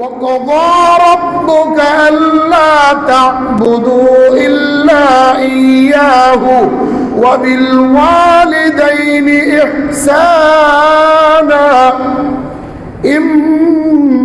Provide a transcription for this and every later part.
وقضى ربك ألا تعبدوا إلا إياه وبالوالدين إحسانا إما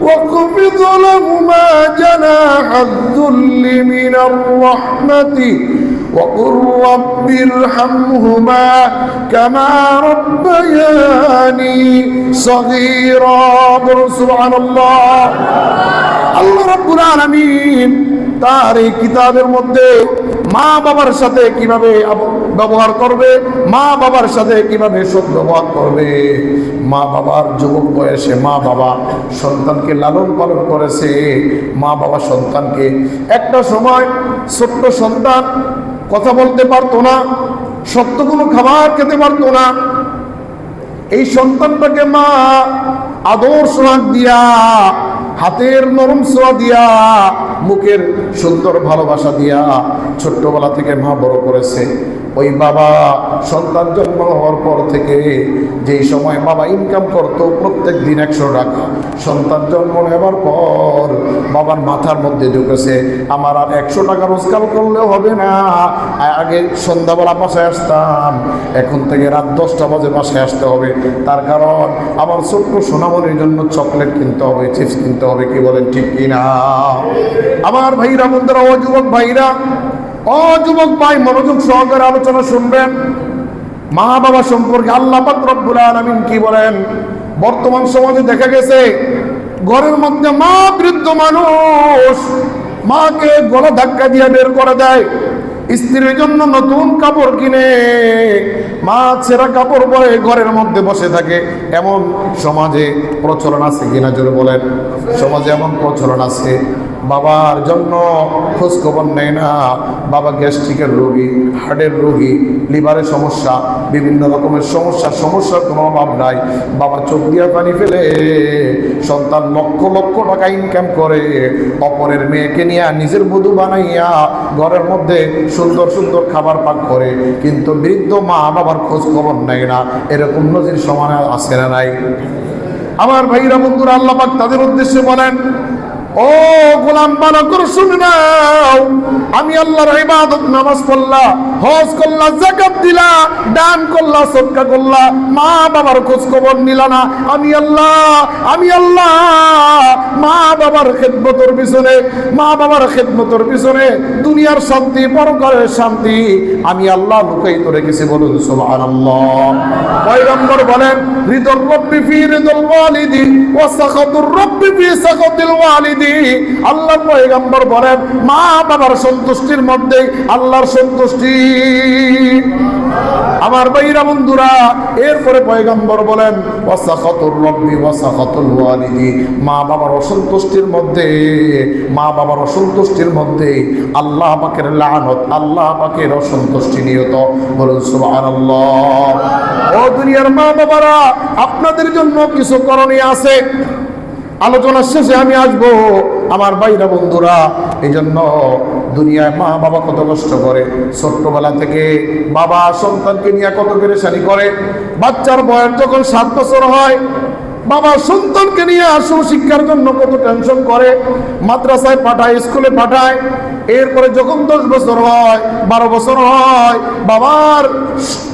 واخفض لهما جناح الذل من الرحمة. وقل رب ارحمهما كما ربياني صغيرا. سبحان الله. আল্লাহ রব্বুল আলামিন তার এই কিতাবের মধ্যে মা বাবার সাথে কীভাবে ব্যবহার করবে, মা বাবার সাথে কীভাবে সৎ ব্যবহার করবে। মা বাবার যুবক বয়সে মা বাবা সন্তানকে লালন পালন করেছে। মা বাবা সন্তানকে একটা সময় ছোট্ট সন্তান কথা বলতে পারতো না সত্য কোনো খাবার খেতে পারতো না। এই সন্তানটাকে মা আদর সোহাগ দিয়া হাতের নরম সোয়া দিয়া মুখের সুন্দর ভালোবাসা দিয়া ছোট্টবেলা থেকে মা বড় করেছে। ওই বাবা সন্তান জন্ম হওয়ার পর থেকে যেই সময় বাবা ইনকাম করতো, প্রত্যেক দিন একশো টাকা। সন্তান জন্ম নেওয়ার পর বাবার মাথার মধ্যে ঢুকেছে, আমার আর একশো টাকা রোজগার করলেও হবে না। আগে সন্ধ্যাবেলা বাসায় আসতাম, এখন থেকে রাত দশটা বাজে বাসায় আসতে হবে। তার কারণ, আমার ছোট্ট সোনামনির জন্য চকলেট কিনতে হবে, চিপস কিনতে হবে, কি বলেন, ঠিক কিনা? আমার ভাইরা, বন্ধুরা, ও যুবক ভাইরা ও যুবক ভাই, মনোযোগ সহকারে আলোচনা শুনবেন। মা বাবা সম্পর্কে আল্লাহ রব্বুল আলামিন কি বলেন? বর্তমান সমাজে দেখা গেছে, ঘরের মধ্যে মা বৃদ্ধ মানুষ মাকে গলা ধাক্কা দিয়ে বের করে দেয়। স্ত্রীর জন্য নতুন কাপড় কিনে, মা ছেঁড়া কাপড় পরে ঘরের মধ্যে বসে থাকে। এমন সমাজে প্রচলন আছে কিনা জোরে বলেন? সমাজে এমন প্রচলন আছে। বাবার জন্য খোঁজ খবর নেয় না। বাবা গ্যাস্ট্রিকের রোগী, হার্টের রোগী, লিভারের সমস্যা, বিভিন্ন রকমের সমস্যা, সমস্যার কোনো অভাব নাই। বাবা চোখ দিয়ে পানি ফেলে সন্তান লক্ষ লক্ষ টাকা ইনকাম করে। অপরের মেয়েকে নিয়ে নিজের বধু বানাইয়া ঘরের মধ্যে সুন্দর সুন্দর খাবার পাক করে। কিন্তু বৃদ্ধ মা বাবার খোঁজ খবর নেয় না। এরকম নজির সমানে আসে না নাই? আমার ভাইরা বন্ধুরা, আল্লাহ পাক তাদের উদ্দেশ্যে বলেন ও গোলাম বালকর শুনে নাও। আমি আল্লাহর ইবাদত, নামাজ পড়লা, হজ করলা দিলা, দান করলা, সদকা করলা মা বাবার খোঁজ খবর নিলা না। আমি আল্লাহ আমি আল্লাহ মা বাবার খেদমতর পিছনে মা বাবার খেদমতর পিছনে দুনিয়ার শান্তি, পরকালের শান্তি, আমি আল্লাহ লুকাইতে রেখেছি বলুন, সুবহানাল্লাহ। পয়গম্বর বলেন হৃদর রব্বি ফি হৃদল ওয়ালিদি ওয়া সাখাতুর রব্বি ফি সাখাতিল ওয়ালিদি। আল্লাহ পয়গম্বর বলেন, মা বাবার সন্তুষ্টির মধ্যে আল্লাহর সন্তুষ্টি। আমার ভাইরা বন্ধুরা, এরপরে পয়গম্বর বলেন মা বাবার অসন্তুষ্টির মধ্যে, মা বাবার অসন্তুষ্টির মধ্যে আল্লাহ পাকের লানত, আল্লাহ পাকের অসন্তুষ্টি নিয়ত বলুন, সুবহানাল্লাহ। ও দুনিয়ার মা বাবারা, আপনাদের জন্য কিছু করণীয় আছে। আলোচনার শেষে আমি আসব, আমার বাইরা বন্ধুরা। এই জন্য দুনিয়ায় মা বাবা কত কষ্ট করে, ছোট্টবেলা থেকে বাবা সন্তানকে নিয়ে কত পেরেশানি করে। বাচ্চার বয়স যখন সাত বছর হয়, বাবা সন্তানকে নিয়ে আসল শিক্ষার জন্য কত টেনশন করে। মাদ্রাসায় পাঠায়, স্কুলে পাঠায় এরপরে যখন দশ বছর হয়, বারো বছর হয়, বাবার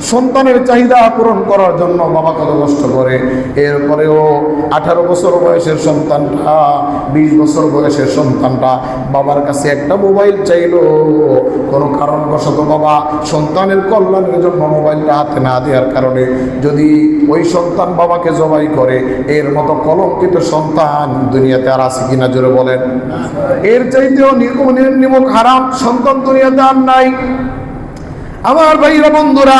সন্তানের চাহিদা পূরণ করার জন্য বাবা কত কষ্ট করে। এরপরেও আঠারো বছর বয়সের সন্তানটা, বিশ বছর বয়সের সন্তানটা বাবার কাছে একটা মোবাইল চাইলো। কোনো কারণবশত বাবা সন্তানের কল্যাণের জন্য মোবাইলটা হাতে না দেওয়ার কারণে যদি ওই সন্তান বাবাকে জবাই করে, এর মতো কলঙ্কিত সন্তান দুনিয়াতে আর আছে কিনা জোরে বলেন। এর চাইতেও নির্মম- নিমক হারাম সন্তান দুনিয়াতে আর নাই। আমার ভাইরা বন্ধুরা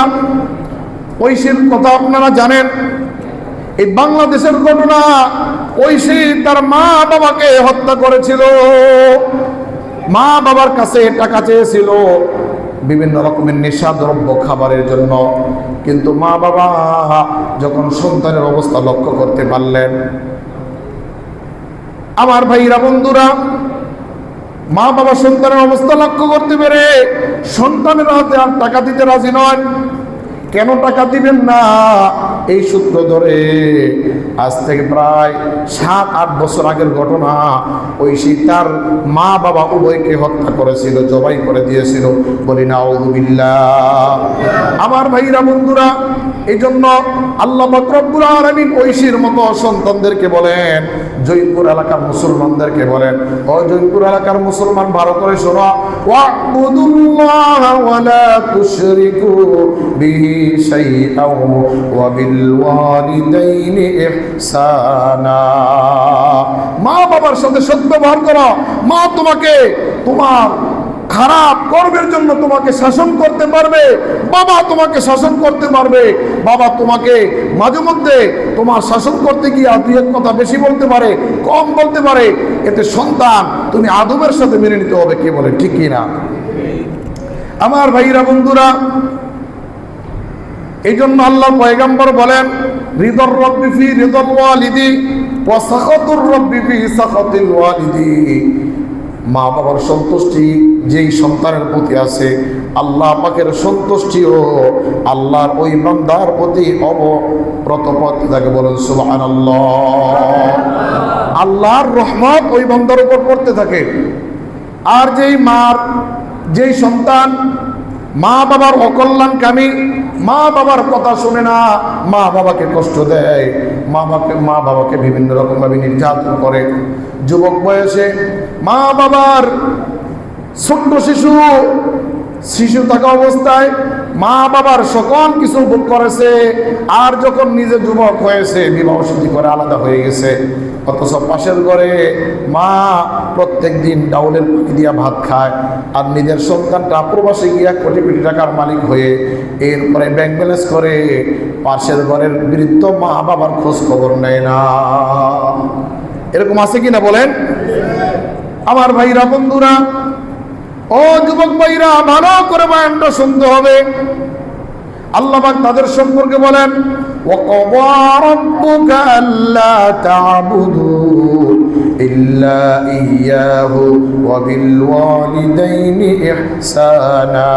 ঐশীর কথা আপনারা জানেন, এই বাংলাদেশের ঘটনা ঐশী তার মা বাবাকে হত্যা করেছিল। মা বাবার কাছে টাকা চেয়েছিল বিভিন্ন রকমের নেশা দ্রব্য খাবারের জন্য। কিন্তু মা বাবা যখন সন্তানের অবস্থা লক্ষ্য করতে পারলেন, আমার ভাইরা বন্ধুরা মা বাবা সন্তানের অবস্থা লক্ষ্য করতে পেরে সন্তানের হাতে আর টাকা দিতে রাজি নয় কেন টাকা দিবেন না? এই সূত্র ধরে আজ থেকে প্রায় সাত, আট বছর আগের ঘটনা। ওই সেই তার মা বাবা উভয়কে হত্যা করেছিল, জবাই করে দিয়েছিল। বলি না আমার ভাইরা, বন্ধুরা এই জন্য আল্লাহ বকরব্বুল আলমিন ঐশীর মতো সন্তানদেরকে বলেন জয়পুর এলাকার মুসলমানদেরকে বলেন, ও জয়পুর এলাকার মুসলমান, ভালো করে শোনো। মা বাবার সাথে সদ্য ব্যবহার করো। মা তোমাকে তোমার খারাপ কর্মের জন্য তোমাকে শাসন করতে পারবে, বাবা তোমাকে শাসন করতে পারবে, বাবা তোমাকে মাঝে মধ্যে তোমার শাসন করতে গিয়ে দুই এক কথা বেশি বলতে পারে, কম বলতে পারে, এতে সন্তান তুমি আদবের সাথে মেনে নিতে হবে, কে বলে, ঠিক না আমার ভাইরা বন্ধুরা এই জন্য আল্লাহ পয়গাম্বর বলেন হৃদর রব্বি ফি হৃদর ওয়ালিদি, ওয়া সাখাতুর রব্বি ফি সাখাতিল ওয়ালিদি। মা বাবার সন্তুষ্টি যেই সন্তানের প্রতি আছে, আল্লাহ পাকের ও আল্লাহর ওই বান্দার প্রতি অবপ্রতপথ পথ তাকে বলেন সুহান আল্লাহর রহমত ওই বান্দার উপর পড়তে থাকে। আর যেই মার, যেই সন্তান মা বাবার অকল্যাণকামী মা বাবার কথা শুনে না মা বাবাকে কষ্ট দেয়। মা বাবাকে মা বাবাকে বিভিন্ন রকমভাবে নির্যাতন করে। যুবক বয়সে মা বাবার ছোট্ট শিশু শিশু থাকা অবস্থায় মা বাবার সকল কিছু ভোগ করেছে। আর যখন নিজে যুবক হয়েছে, বিবাহ শুদ্ধি করে আলাদা হয়ে গেছে। অথচ পাশের ঘরে মা প্রত্যেক দিন ডাউলের পাখি দিয়া ভাত খায়, আর নিজের সন্তানটা প্রবাসে গিয়া কোটি কোটি টাকার মালিক হয়ে এরপরে ব্যাংক ব্যালেন্স করে, পাশের ঘরের বৃদ্ধ মা বাবার খোঁজ খবর নেয় না। এরকম আছে কিনা বলেন? আমার ভাইরা বন্ধুরা, ও যুবক ভাইরা, ভালো করে বয়ানটা শুনতে হবে। আল্লাহ তাদের সম্পর্কে বলেন وقضى ربك ألا تعبدوا إلا إياه وبالوالدين إحسانا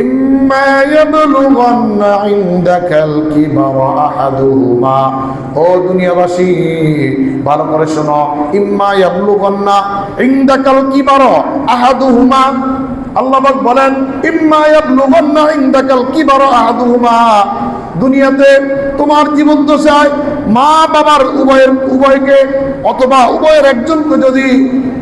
إما يبلغن عندك الكبر أحدهما ও দুনিয়াবাসী ভালো করে শোনো ইম্মা ইয়াবলুগান্না ইনদাকাল কিবার আহাদুহুমা আল্লাহবাক বলেন ইম্মা ইয়াবলুগান্না ইনদাকাল কিবার আহাদুহুমা দুনিয়াতে তোমার জীবন দশায় মা বাবার উভয়ের, উভয়কে অথবা উভয়ের একজনকে যদি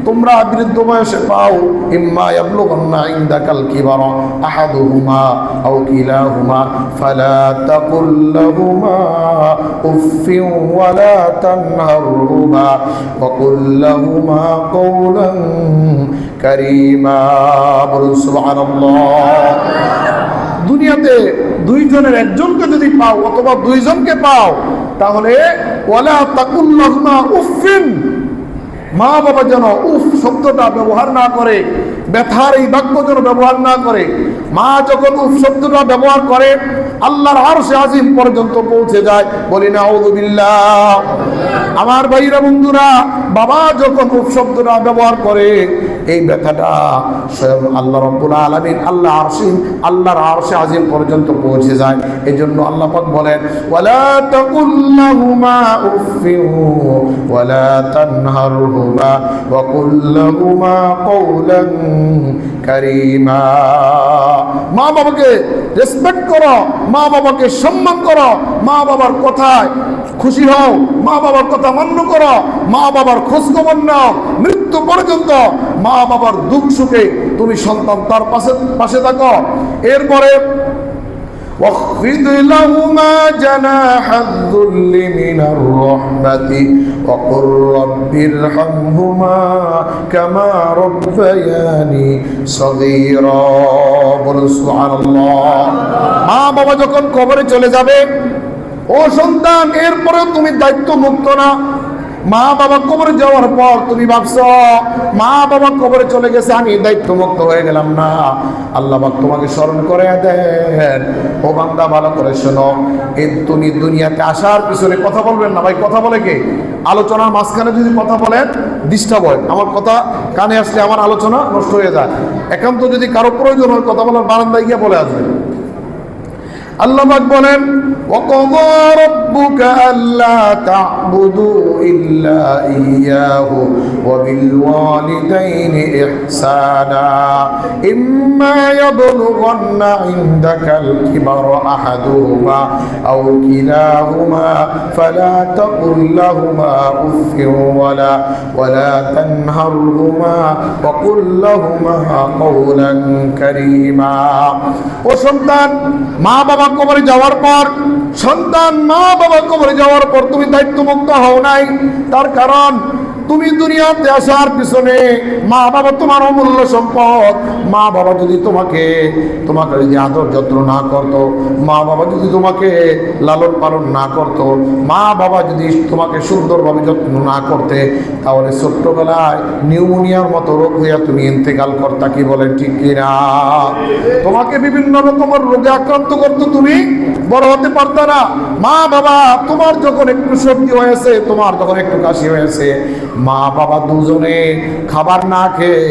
তোমরা বৃদ্ধ বয়সে পাও, ইম্মা ইয়াবলুগান্না ইনদাকাল কিবারা আহাদুহুমা আও কিলাহুমা, ফালা তাকুল লাহুমা উফিন ওয়ালা তানহারহুমা ওয়া কুল লাহুমা কাওলান কারীমা, বলুন সুবহানাল্লাহ। দুনিয়াতে দুইজনের একজনকে যদি পাও অথবা দুইজনকে পাও, তাহলে মা বাবা যেন উফ শব্দটা ব্যবহার না করে, ব্যথার এই বাক্য যেন ব্যবহার না করে। মা যখন উফ শব্দটা ব্যবহার করে, আল্লাহর আর সে আজিম পর্যন্ত পৌঁছে যায়। বলি না আমার ভাইরা বন্ধুরা, বাবা যখন উফ শব্দটা ব্যবহার করে এই ব্যথাটা স্বয়ং আল্লাহ রব্বুল আলমিন আল্লাহ আরশিম আল্লাহর আরশে আজিম পর্যন্ত পৌঁছে যায়। এই জন্য আল্লাহ পাক বলেন, ওয়ালা তাকুল্লাহুমা উফিন ওয়ালা তানহারহুমা, ওয়া কুল্লাহুমা কওলান কারীমা। মা বাবাকে রেসপেক্ট করো মা বাবাকে সম্মান করো মা বাবার কথায় খুশি হও মা বাবার কথা মান্য করো মা বাবার খোঁজখবর নাও, মৃত্যু পর্যন্ত মা বাবার দুঃখ সুখে তুমি সন্তান তার পাশে পাশে থাকো। এরপরে واخفض لهما جناح الذل من الرحمة وقل رب ارحمهما كما ربياني صغيرا বলুন সুবহানাল্লাহ মা বাবা যখন কবরে চলে যাবে ও সন্তান এরপরে তুমি দায়িত্ব মুক্ত না মা বাবা কবরে যাওয়ার পর তুমি ভাবছ, মা বাবা কবরে চলে গেছে, আমি দায়িত্ব মুক্ত হয়ে গেলাম না। আল্লাহ পাক তোমাকে স্মরণ করে দেন। ও বান্দা, ভালো করে শোনো। এই তুমি দুনিয়াতে আসার পিছনে কথা বলবেন না। ভাই, কথা বলে কে? আলোচনার মাঝখানে যদি কথা বলেন ডিস্টার্ব হয়। আমার কথা কানে আসলে আমার আলোচনা নষ্ট হয়ে যায়। একান্ত যদি কারও প্রয়োজন হয়, কথা বলার বারান্দায় গিয়ে বলে আসবে وبالوالدين إحسانا إما يبلغن عندك الكبر أحدهما أو كلاهما فلا تقل لهما أف ولا ولا تنهرهما وقل لهما قولا كريما وسلطان মা বাবা কবরে যাওয়ার পর, সন্তান মা বাবা কবরে যাওয়ার পর তুমি দায়িত্ব মুক্ত হও নাই। তার কারণ তুমি দুনিয়াতে আসার পিছনে মা বাবা তোমার অমূল্য সম্পদ। মা বাবা যদি তোমাকে তোমাকে যদি আদর যত্ন না করতো, মা বাবা যদি তোমাকে লালন পালন না করতো, মা বাবা যদি তোমাকে সুন্দরভাবে যত্ন না করতে, তাহলে ছোট্টবেলায় নিউমোনিয়ার মতো রোগ হইয়া তুমি ইন্তেকাল করতা কি বলেন ঠিক কিনা? তোমাকে বিভিন্ন রকমের রোগে আক্রান্ত করতো তুমি, বড় হতে পারত না। মা বাবা, তোমার যখন একটু সর্দি হয়েছে, তোমার যখন একটু কাশি হয়েছে মা বাবা দুজনে খাবার না খেয়ে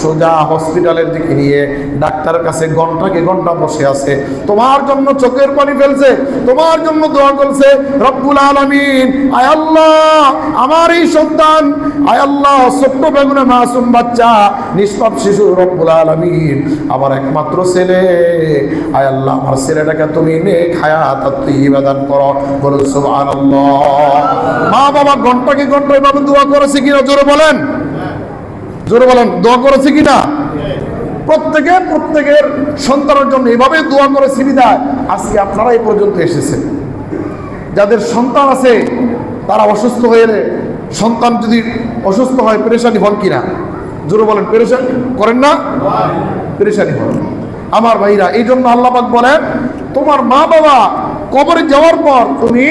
সোজা হসপিটালের দিকে নিয়ে ডাক্তারের কাছে ঘন্টাকে ঘণ্টা বসে আছে। তোমার জন্য চোখের পানি ফেলছে, তোমার জন্য দোয়া করছে, রব্বুল আলামিন, আয় আল্লাহ, আমার এই সন্তান, আয় আল্লাহ, ছোট্ট বেগুনে মাসুম বাচ্চা, নিষ্পাপ শিশু রব্বুল আলামিন, আমার একমাত্র ছেলে, আয় আল্লাহ, আমার ছেলেটাকে তুমি নে খায়া তার তুই ইবাদান করো। বলো সুবহানাল্লাহ। মা বাবা ঘন্টাকে ঘণ্টা এভাবে দোয়া করেছে কিনা জোরে বলেন। জোরে বলেন, দোয়া করেছে কিনা? প্রত্যেকে, প্রত্যেকের সন্তানের জন্য এভাবে দোয়া করে সুবিধায় আজকে আপনারা এই পর্যন্ত এসেছেন। যাদের সন্তান আছে, তারা অসুস্থ হয়ে সন্তান যদি অসুস্থ হয়, পেরেশানি হন কিনা? জোরে বলেন, পেরেশানি করেন না? পেরেশানি হন। আমার ভাইরা এই জন্য আল্লাপাক বলেন, তোমার মা বাবা কবরে যাওয়ার পর তুমি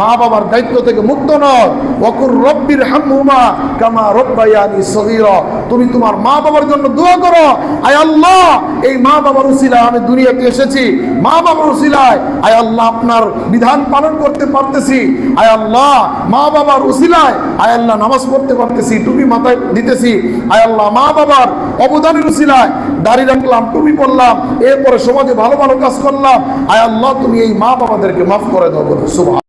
মা বাবার দায়িত্ব থেকে মুক্ত নয় ওকুর রব্বির হামহুমা কামা রব্বায়ানি সগীরা। তুমি তোমার মা বাবার জন্য দোয়া করো, আয় আল্লাহ, এই মা বাবার উসিলায় আমি দুনিয়াতে এসেছি। মা বাবার উসিলায়, আয় আল্লাহ, আপনার বিধান পালন করতে পারতেছি। আয় আল্লাহ, মা বাবার উসিলায়, আয় আল্লাহ, নামাজ পড়তে পারতেছি, টুপি মাথায় দিতেছি। আয় আল্লাহ, মা বাবার অবদানের উচিলায় দাড়ি রাখলাম, টুপি পড়লাম এরপরে সমাজে ভালো ভালো কাজ করলাম। আয় আল্লাহ, তুমি এই মা বাবাদেরকে মাফ করে দেবো সুবহান।